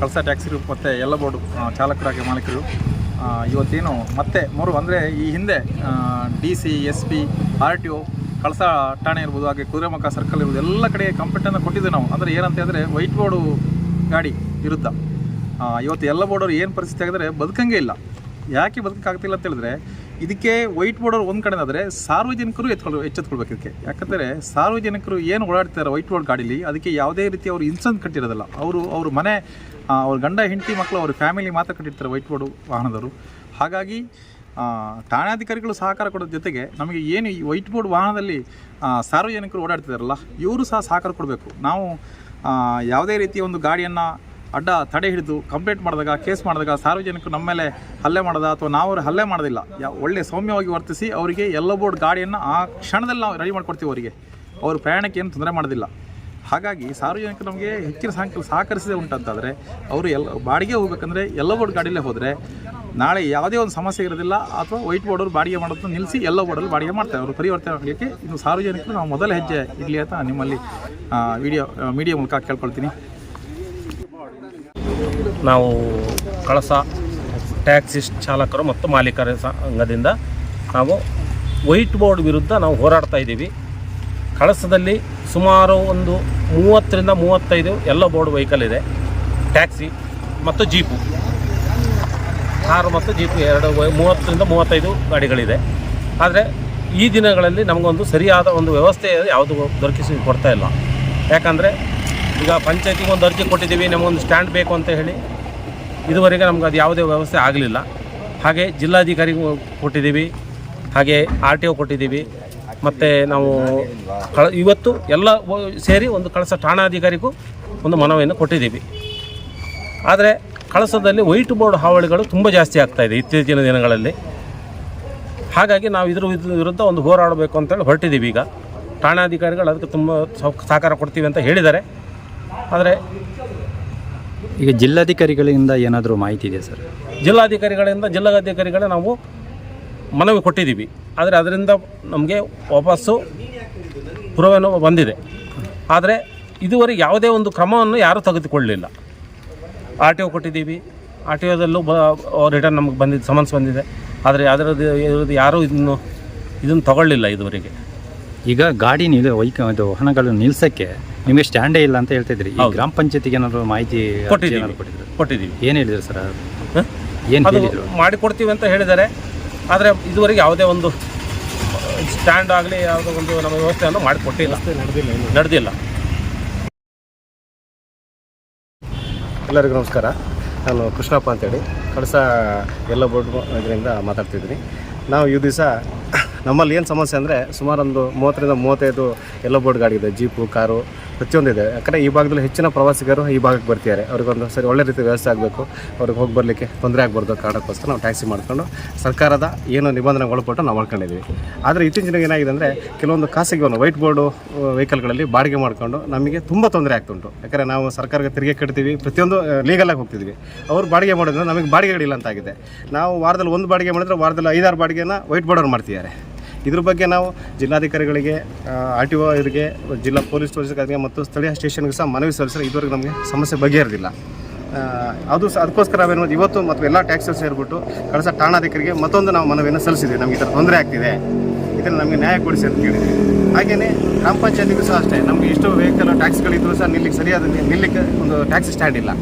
ಕಳಸ taxi ಮತ್ತು ಎಲ್ಲ board ಚಾಲಕರಾಗಿ ಮಾಲೀಕರು. ಇವತ್ತೇನು ಮತ್ತೆ ಮೂರು ಅಂದರೆ ಈ ಹಿಂದೆ D C S P R T O Kalasa ಠಾಣೆ ಇರ್ಬೋದು ಹಾಗೆ ಕುದುರೆಮುಖ ಸರ್ಕಲ್ ಇರ್ಬೋದು ಎಲ್ಲ ಕಡೆ ಕಂಪ್ಲೇಂಟನ್ನು ಕೊಟ್ಟಿದ್ದೇವೆ ನಾವು. ಅಂದರೆ ಏನಂತ ಹೇಳಿದ್ರೆ ವೈಟ್ ಬೋರ್ಡು ಗಾಡಿ ವಿರುದ್ಧ ಇವತ್ತು ಎಲ್ಲ ಬೋರ್ಡವ್ರು ಏನು ಪರಿಸ್ಥಿತಿ ಆಗಿದ್ರೆ ಬದುಕಂಗೆ ಇಲ್ಲ. ಯಾಕೆ ಬದುಕಾಗ್ತಿಲ್ಲ ಅಂತ ಹೇಳಿದ್ರೆ, ಇದಕ್ಕೆ ವೈಟ್ ಬೋರ್ಡ್ ಒಂದು ಕಡೆ ಆದರೆ ಸಾರ್ವಜನಿಕರು ಎತ್ಕೊಳ್ಳೋ ಎಚ್ಚೆತ್ಕೊಳ್ಬೇಕು ಇದಕ್ಕೆ. ಯಾಕಂದರೆ ಸಾರ್ವಜನಿಕರು ಏನು ಓಡಾಡ್ತಾರೆ ವೈಟ್ ಬೋರ್ಡ್ ಗಾಡೀಲಿ, ಅದಕ್ಕೆ ಯಾವುದೇ ರೀತಿ ಅವರು ಇನ್ಸೂರೆನ್ಸ್ ಕಟ್ಟಿರೋದಿಲ್ಲ. ಅವರು, ಅವ್ರ ಮನೆ ಅವ್ರ ಗಂಡ, ಹೆಂಡತಿ ಮಕ್ಕಳು ಅವ್ರ ಫ್ಯಾಮಿಲಿ ಮಾತ್ರ ಕಟ್ಟಿರ್ತಾರೆ ವೈಟ್ ಬೋರ್ಡ್ ವಾಹನದವರು. ಹಾಗಾಗಿ ಠಾಣಾಧಿಕಾರಿಗಳು ಸಹಕಾರ ಕೊಡೋದ್ರ ಜೊತೆಗೆ ನಮಗೆ ಏನು ಈ ವೈಟ್ ಬೋರ್ಡ್ ವಾಹನದಲ್ಲಿ ಸಾರ್ವಜನಿಕರು ಓಡಾಡ್ತಿದಾರಲ್ಲ, ಇವರು ಸಹ ಸಹಕಾರ ಕೊಡಬೇಕು. ನಾವು ಯಾವುದೇ ರೀತಿಯ ಒಂದು ಗಾಡಿಯನ್ನು ಅಡ್ಡ ತಡೆ ಹಿಡಿದು ಕಂಪ್ಲೇಂಟ್ ಮಾಡಿದಾಗ, ಕೇಸ್ ಮಾಡಿದಾಗ ಸಾರ್ವಜನಿಕರು ನಮ್ಮ ಮೇಲೆ ಹಲ್ಲೆ ಮಾಡಿದ ಅಥವಾ ನಾವು ಅವರು ಹಲ್ಲೆ ಮಾಡೋದಿಲ್ಲ? ಯಾ, ಒಳ್ಳೆ ಸೌಮ್ಯವಾಗಿ ವರ್ತಿಸಿ ಅವರಿಗೆ ಎಲ್ಲ ಬೋರ್ಡ್ ಗಾಡಿಯನ್ನು ಆ ಕ್ಷಣದಲ್ಲಿ ನಾವು ರೆಡಿ ಮಾಡಿಕೊಡ್ತೀವಿ ಅವರಿಗೆ. ಅವರು ಪ್ರಯಾಣಕ್ಕೆ ಏನು ತೊಂದರೆ ಮಾಡೋದಿಲ್ಲ. ಹಾಗಾಗಿ ಸಾರ್ವಜನಿಕರು ನಮಗೆ ಹೆಚ್ಚಿನ ಸಂಖ್ಯೆ ಸಹಕರಿಸಿದೆ ಉಂಟಂತಾದರೆ, ಅವರು ಎಲ್ಲ, ಬಾಡಿಗೆ ಹೋಗ್ಬೇಕಂದ್ರೆ ಎಲ್ಲ ಬೋರ್ಡ್ ಗಾಡಿಯಲ್ಲೇ ಹೋದರೆ ನಾಳೆ ಯಾವುದೇ ಒಂದು ಸಮಸ್ಯೆ ಇರೋದಿಲ್ಲ ಅಥವಾ ವೈಟ್ ಬೋರ್ಡವ್ರು ಬಾಡಿಗೆ ಮಾಡೋದನ್ನು ನಿಲ್ಲಿಸಿ ಎಲ್ಲ ಬೋರ್ಡಲ್ಲಿ ಬಾಡಿಗೆ ಮಾಡ್ತಾರೆ. ಅವರು ಪರಿವರ್ತನೆ ಆಗಲಿಕ್ಕೆ ಇನ್ನು ಸಾರ್ವಜನಿಕರು ನಾವು ಮೊದಲ ಹೆಜ್ಜೆ ಇರಲಿ ಅಂತ ನಿಮ್ಮಲ್ಲಿ ವಿಡಿಯೋ ಮೀಡಿಯಾ ಮೂಲಕ ಕೇಳ್ಕೊಳ್ತೀನಿ. ನಾವು ಕಳಸ ಟ್ಯಾಕ್ಸಿ ಚಾಲಕರು ಮತ್ತು ಮಾಲೀಕರ ಸಂಘದಿಂದ ನಾವು ವೈಟ್ ಬೋರ್ಡ್ ವಿರುದ್ಧ ನಾವು ಹೋರಾಡ್ತಾ ಇದ್ದೀವಿ. ಕಳಸದಲ್ಲಿ ಸುಮಾರು ಒಂದು ಮೂವತ್ತರಿಂದ ಮೂವತ್ತೈದು ಎಲ್ಲ ಬೋರ್ಡ್ ವೆಹಿಕಲ್ ಇದೆ. ಟ್ಯಾಕ್ಸಿ ಮತ್ತು ಜೀಪು. ಕಾರು ಮತ್ತು ಜೀಪು ಎರಡು ಮೂವತ್ತರಿಂದ ಮೂವತ್ತೈದು ಗಾಡಿಗಳಿದೆ. ಆದರೆ ಈ ದಿನಗಳಲ್ಲಿ ನಮಗೊಂದು ಸರಿಯಾದ ಒಂದು ವ್ಯವಸ್ಥೆ ಯಾವುದು ದೊರಕಿಸಿ ಕೊಡ್ತಾ ಇಲ್ಲ. ಯಾಕಂದರೆ ಈಗ ಪಂಚಾಯತಿಗೆ ಒಂದು ಅರ್ಜಿ ಕೊಟ್ಟಿದ್ದೀವಿ ನಮಗೊಂದು ಸ್ಟ್ಯಾಂಡ್ ಬೇಕು ಅಂತ ಹೇಳಿ. ಇದುವರೆಗೆ ನಮ್ಗೆ ಅದು ಯಾವುದೇ ವ್ಯವಸ್ಥೆ ಆಗಲಿಲ್ಲ. ಹಾಗೆ ಜಿಲ್ಲಾಧಿಕಾರಿಗೂ ಕೊಟ್ಟಿದ್ದೀವಿ, ಹಾಗೆ ಆರ್ ಟಿ ಒ ಕೊಟ್ಟಿದ್ದೀವಿ. ಮತ್ತು ನಾವು ಕಳ, ಇವತ್ತು ಎಲ್ಲ ಸೇರಿ ಒಂದು ಕಳಸ ಠಾಣಾಧಿಕಾರಿಗೂ ಒಂದು ಮನವಿಯನ್ನು ಕೊಟ್ಟಿದ್ದೀವಿ. ಆದರೆ ಕಳಸದಲ್ಲಿ ವೈಟ್ ಬೋರ್ಡ್ ಹಾವಳಿಗಳು ತುಂಬ ಜಾಸ್ತಿ ಆಗ್ತಾಯಿದೆ ಇತ್ತೀಚಿನ ದಿನಗಳಲ್ಲಿ. ಹಾಗಾಗಿ ನಾವು ಇದ್ರ ವಿರುದ್ಧ- ಒಂದು ಹೋರಾಡಬೇಕು ಅಂತೇಳಿ ಹೊರಟಿದ್ದೀವಿ ಈಗ. ಠಾಣಾಧಿಕಾರಿಗಳು ಅದಕ್ಕೆ ತುಂಬ ಸಹಕಾರ ಕೊಡ್ತೀವಿ ಅಂತ ಹೇಳಿದ್ದಾರೆ. ಆದರೆ ಈಗ ಜಿಲ್ಲಾಧಿಕಾರಿಗಳಿಂದ ಏನಾದರೂ ಮಾಹಿತಿ ಇದೆ ಸರ್? ಜಿಲ್ಲಾಧಿಕಾರಿಗಳಿಂದ ಜಿಲ್ಲಾಧಿಕಾರಿಗಳೇ ನಾವು ಮನವಿ ಕೊಟ್ಟಿದ್ದೀವಿ. ಆದರೆ ಅದರಿಂದ ನಮಗೆ ವಾಪಸ್ಸು ಪುರವೇನು ಬಂದಿದೆ. ಆದರೆ ಇದುವರೆಗೆ ಯಾವುದೇ ಒಂದು ಕ್ರಮವನ್ನು ಯಾರೂ ತೆಗೆದುಕೊಳ್ಳಲಿಲ್ಲ. ಆರ್ ಟಿ ಒ ಕೊಟ್ಟಿದ್ದೀವಿ. ಆರ್ ಟಿ ಒದಲ್ಲೂ ಬ ರಿಟರ್ನ್ ನಮಗೆ ಬಂದಿದ್ದು ಸಮನ್ಸ್ ಬಂದಿದೆ. ಆದರೆ ಅದರದ್ದು ಇರೋದು ಯಾರೂ ಇದನ್ನು ಇದನ್ನು ತಗೊಳ್ಳಿಲ್ಲ ಇದುವರೆಗೆ. ಈಗ ಗಾಡಿ ನಿಲ್ ವೈಕ ಇದು ವಾಹನಗಳನ್ನು ನಿಲ್ಸಕ್ಕೆ ನಿಮಗೆ ಸ್ಟ್ಯಾಂಡೇ ಇಲ್ಲ ಅಂತ ಹೇಳ್ತಿದ್ರಿ. ಈ ಹೌದು. ಗ್ರಾಮ ಪಂಚಾಯತಿಗೆ ಏನಾದ್ರು ಮಾಹಿತಿ ಅರ್ಜಿ ಕೊಟ್ಟಿದ್ದೀವಿ. ಏನಾದ್ರು ಕೊಟ್ಟಿದ್ರು? ಕೊಟ್ಟಿದ್ದೀವಿ. ಏನು ಹೇಳಿದ್ರು ಸರ್ ಏನು ಅದು ಹೇಳಿದ್ರು? ಮಾಡಿಕೊಡ್ತೀವಿ ಅಂತ ಹೇಳಿದ್ದಾರೆ. ಆದರೆ ಇದುವರೆಗೆ ಯಾವುದೇ ಒಂದು ಸ್ಟ್ಯಾಂಡ್ ಆಗಲಿ ಯಾವುದೋ ಒಂದು ನಮ್ಮ ವ್ಯವಸ್ಥೆಯನ್ನು ಮಾಡಿಕೊಟ್ಟಿಲ್ಲ. ನಡೆದಿಲ್ಲ ಎಲ್ಲರಿಗೂ ನಮಸ್ಕಾರ. ನಾನು ಕೃಷ್ಣಪ್ಪ ಅಂತೇಳಿ. ಕಳಸ ಎಲ್ಲ ಬೋರ್ಡ್ ಇದರಿಂದ ಮಾತಾಡ್ತಿದ್ದೀನಿ. ನಾವು ಈ ದಿವಸ ನಮ್ಮಲ್ಲಿ ಏನು ಸಮಸ್ಯೆ ಅಂದರೆ ಸುಮಾರೊಂದು ಮೂವತ್ತರಿಂದ ಮೂವತ್ತೈದು ಎಲ್ಲ ಬೋರ್ಡ್ ಗಾಡಿ ಇದೆ ಜೀಪು ಕಾರು ಪ್ರತಿಯೊಂದು ಇದೆ ಯಾಕಂದರೆ ಈ ಭಾಗದಲ್ಲಿ ಹೆಚ್ಚಿನ ಪ್ರವಾಸಿಗರು ಈ ಭಾಗಕ್ಕೆ ಬರ್ತಿದ್ದಾರೆ. ಅವ್ರಿಗೊಂದು ಸರಿ ಒಳ್ಳೆ ರೀತಿ ವ್ಯವಸ್ಥೆ ಆಗಬೇಕು. ಅವ್ರಿಗೆ ಹೋಗಿ ಬರಲಿಕ್ಕೆ ತೊಂದರೆ ಆಗಬಾರ್ದು ಕಾರಣಕ್ಕೋಸ್ಕರ ನಾವು ಟ್ಯಾಕ್ಸಿ ಮಾಡ್ಕೊಂಡು ಸರ್ಕಾರದ ಏನು ನಿಬಂಧನೆಗೆ ಒಳಪಟ್ಟು ನಾವು ಮಾಡ್ಕೊಂಡಿದ್ದೀವಿ. ಆದರೆ ಇತ್ತೀಚಿನ ಏನಾಗಿದೆ ಅಂದರೆ ಕೆಲವೊಂದು ಖಾಸಗಿ ಒಂದು ವೈಟ್ ಬೋರ್ಡು ವೆಹಿಕಲ್ಗಳಲ್ಲಿ ಬಾಡಿಗೆ ಮಾಡಿಕೊಂಡು ನಮಗೆ ತುಂಬ ತೊಂದರೆ ಆಗ್ತುಂಟು. ಯಾಕಂದರೆ ನಾವು ಸರ್ಕಾರಕ್ಕೆ ತೆರಿಗೆ ಕಟ್ತೀವಿ ಪ್ರತಿಯೊಂದು ಲೀಗಲಾಗಿ ಹೋಗ್ತಿದ್ವಿ. ಅವ್ರು ಬಾಡಿಗೆ ಮಾಡೋದ್ರಿಂದ ನಮಗೆ ಬಾಡಿಗೆಗಳಿಲ್ಲ ಅಂತಾಗಿದೆ ನಾವು ವಾರದಲ್ಲಿ ಒಂದು ಬಾಡಿಗೆ ಮಾಡಿದ್ರೆ ವಾರದಲ್ಲಿ ಐದಾರು ಬಾಡಿಗೆನ ವೈಟ್ ಬೋರ್ಡ್ ಮಾಡ್ತಿದ್ದಾರೆ. ಇದ್ರ ಬಗ್ಗೆ ನಾವು ಜಿಲ್ಲಾಧಿಕಾರಿಗಳಿಗೆ ಆರ್ ಟಿ ಒ ಇವರಿಗೆ ಜಿಲ್ಲಾ ಪೊಲೀಸ್ ಸ್ಟೇಷನ್ಗೆ ಮತ್ತು ಸ್ಥಳೀಯ ಸ್ಟೇಷನ್ಗೆ ಸಹ ಮನವಿ ಸಲ್ಲಿಸಿದ್ರೆ ಇದುವರೆಗೆ ನಮಗೆ ಸಮಸ್ಯೆ ಬಗೆಹರಿದಿಲ್ಲ. ಅದು ಸಹ ಅದಕ್ಕೋಸ್ಕರ ನಾವೇನು ಇವತ್ತು ಮತ್ತು ಎಲ್ಲ ಟ್ಯಾಕ್ಸಸ್ ಸೇರಿಬಿಟ್ಟು ಕಳಸ ಠಾಣಾಧಿಕಾರಿಗೆ ಮತ್ತೊಂದು ನಾವು ಮನವಿಯನ್ನು ಸಲ್ಲಿಸಿದ್ವಿ. ನಮಗೆ ಈ ಥರ ತೊಂದರೆ ಆಗ್ತಿದೆ. ಇದನ್ನು ನಮಗೆ ನ್ಯಾಯ ಕೊಡಿಸಿ ಅಂತ ಕೇಳಿದ್ವಿ ಹಾಗೆಯೇ ಗ್ರಾಮ ಪಂಚಾಯತಿಗೂ ಸಹ ಅಷ್ಟೇ. ನಮಗೆ ಇಷ್ಟು ವೆಹಿಕಲ್ ಟ್ಯಾಕ್ಸ್ಗಳಿದ್ರು ಸಹ ನಿಲ್ಲಿಗೆ ಸರಿಯಾದ ನಿಲ್ಲಿಕ್ಕೆ ಒಂದು ಟ್ಯಾಕ್ಸಿ ಸ್ಟ್ಯಾಂಡ್ ಇಲ್ಲ.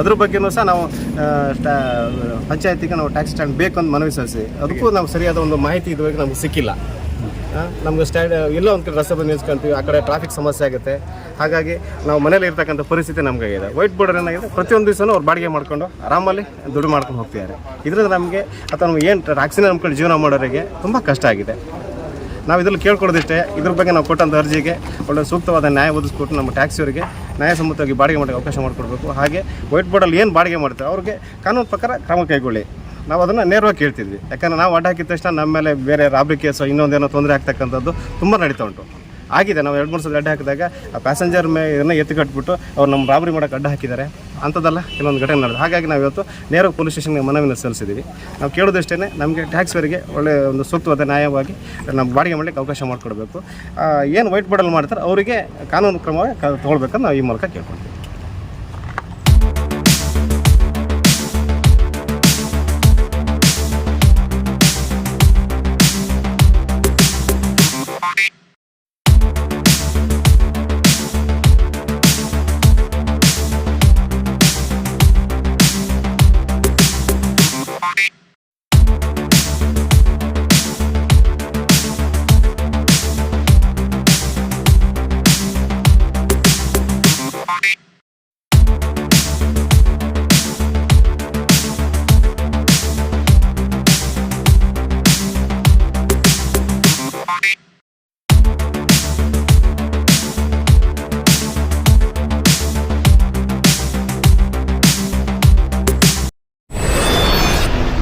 ಅದ್ರ ಬಗ್ಗೆನೂ ಸಹ ನಾವು ಪಂಚಾಯತಿಗೆ ನಾವು ಟ್ಯಾಕ್ಸ್ ಸ್ಟ್ಯಾಂಡ್ ಬೇಕು ಅಂತ ಮನವಿ ಸಲ್ಲಿಸಿ. ಅದಕ್ಕೂ ನಾವು ಸರಿಯಾದ ಒಂದು ಮಾಹಿತಿ ಇದುವರೆಗೆ ನಮ್ಗೆ ಸಿಕ್ಕಿಲ್ಲ. ನಮ್ಗೆ ಸ್ಟ್ಯಾಂಡ್ ಎಲ್ಲೋ ಒಂದು ಕಡೆ ರಸ್ತೆ ಬಂದು ನಿಲ್ಸ್ಕೊಂತೀವಿ ಆ ಕಡೆ ಟ್ರಾಫಿಕ್ ಸಮಸ್ಯೆ ಆಗುತ್ತೆ. ಹಾಗಾಗಿ ನಾವು ಮನೇಲಿ ಇರ್ತಕ್ಕಂಥ ಪರಿಸ್ಥಿತಿ ನಮ್ಗೆ ಇದೆ ವೈಟ್ ಬೋರ್ಡರ್ ಏನಾಗಿದೆ ಪ್ರತಿಯೊಂದು ದಿವಸನೂ ಅವ್ರು ಬಾಡಿಗೆ ಮಾಡ್ಕೊಂಡು ಆರಾಮಲ್ಲಿ ದುಡ್ಡು ಮಾಡ್ಕೊಂಡು ಹೋಗ್ತಿದ್ದಾರೆ. ಇದರಿಂದ ನಮಗೆ ಅಥವಾ ನಮ್ಗೆ ಏನು ಟ್ಯಾಕ್ಸಿನ ನಮ್ಕೊಂಡು ಜೀವನ ಮಾಡೋರಿಗೆ ತುಂಬ ಕಷ್ಟ ಆಗಿದೆ. ನಾವು ಇದ್ರಲ್ಲಿ ಕೇಳ್ಕೊಳ್ಳೋದಿಷ್ಟೇ ಇದ್ರ ಬಗ್ಗೆ ನಾವು ಕೊಟ್ಟಂಥ ಅರ್ಜಿಗೆ ಒಳ್ಳೆ ಸೂಕ್ತವಾದ ನ್ಯಾಯ ಒದಗಿಸ್ಕೊಟ್ಟು ನಮ್ಮ ಟ್ಯಾಕ್ಸಿಯವರಿಗೆ ನ್ಯಾಯಸಮ್ಮತವಾಗಿ ಬಾಡಿಗೆ ಮಾಡೋಕ್ಕೆ ಅವಕಾಶ ಮಾಡಿಕೊಡ್ಬೇಕು. ಹಾಗೆ ವೈಟ್ ಬೋರ್ಡಲ್ಲಿ ಏನು ಬಾಡಿಗೆ ಮಾಡ್ತಾರೆ ಅವ್ರಿಗೆ ಕಾನೂನು ಪ್ರಕಾರ ಕ್ರಮ ಕೈಗೊಳ್ಳಿ. ನಾವು ಅದನ್ನು ನೇರವಾಗಿ ಕೇಳ್ತಿದ್ವಿ ಯಾಕಂದರೆ ನಾವು ಅಡ್ಡ ಹಾಕಿದ ತಕ್ಷಣ ನಮ್ಮ ಮೇಲೆ ಬೇರೆ ರಾಬರಿ ಕೇಸು ಇನ್ನೊಂದೇನೋ ತೊಂದರೆ ಆಗ್ತಕ್ಕಂಥದ್ದು ತುಂಬ ನಡೀತಾ ಉಂಟು. ಆಗಿದೆ, ನಾವು ಎರಡು ಮೂರು ಸಲ ಅಡ್ಡ ಹಾಕಿದಾಗ ಆ ಪ್ಯಾಸೆಂಜರ್ ಮೇ ಇದನ್ನು ಎತ್ತು ಕಟ್ಬಿಟ್ಟು ಅವ್ರು ನಮ್ಮ ರಾಬರಿ ಮಾಡೋಕ್ಕೆ ಅಡ್ಡ ಹಾಕಿದ್ದಾರೆ. ಅಂಥದ್ದೆಲ್ಲ ಕೆಲವೊಂದು ಘಟನೆ ನಡೆದು ಹಾಗಾಗಿ ನಾವು ಇವತ್ತು ನೇರ ಪೊಲೀಸ್ ಸ್ಟೇಷನ್ಗೆ ಮನವಿಯನ್ನು ಸಲ್ಲಿಸಿದ್ದೀವಿ ನಾವು ಕೇಳೋದಷ್ಟೇ ನಮಗೆ ಟ್ಯಾಕ್ಸ್ವರಿಗೆ ಒಳ್ಳೆಯ ಒಂದು ಸೂಕ್ತವಾದ ನ್ಯಾಯವಾಗಿ ನಮ್ಮ ಬಾಡಿಗೆ ಮಾಡಲಿಕ್ಕೆ ಅವಕಾಶ ಮಾಡಿಕೊಡ್ಬೇಕು. ಏನು ವೈಟ್ ಬಾಡಲ್ ಮಾಡ್ತಾರೆ ಅವರಿಗೆ ಕಾನೂನು ಕ್ರಮವಾಗಿ ಕ- ತೊಗೊಳ್ಬೇಕಂತ ನಾವು ಈ ಮೂಲಕ ಕೇಳ್ಕೊಳ್ತೀವಿ.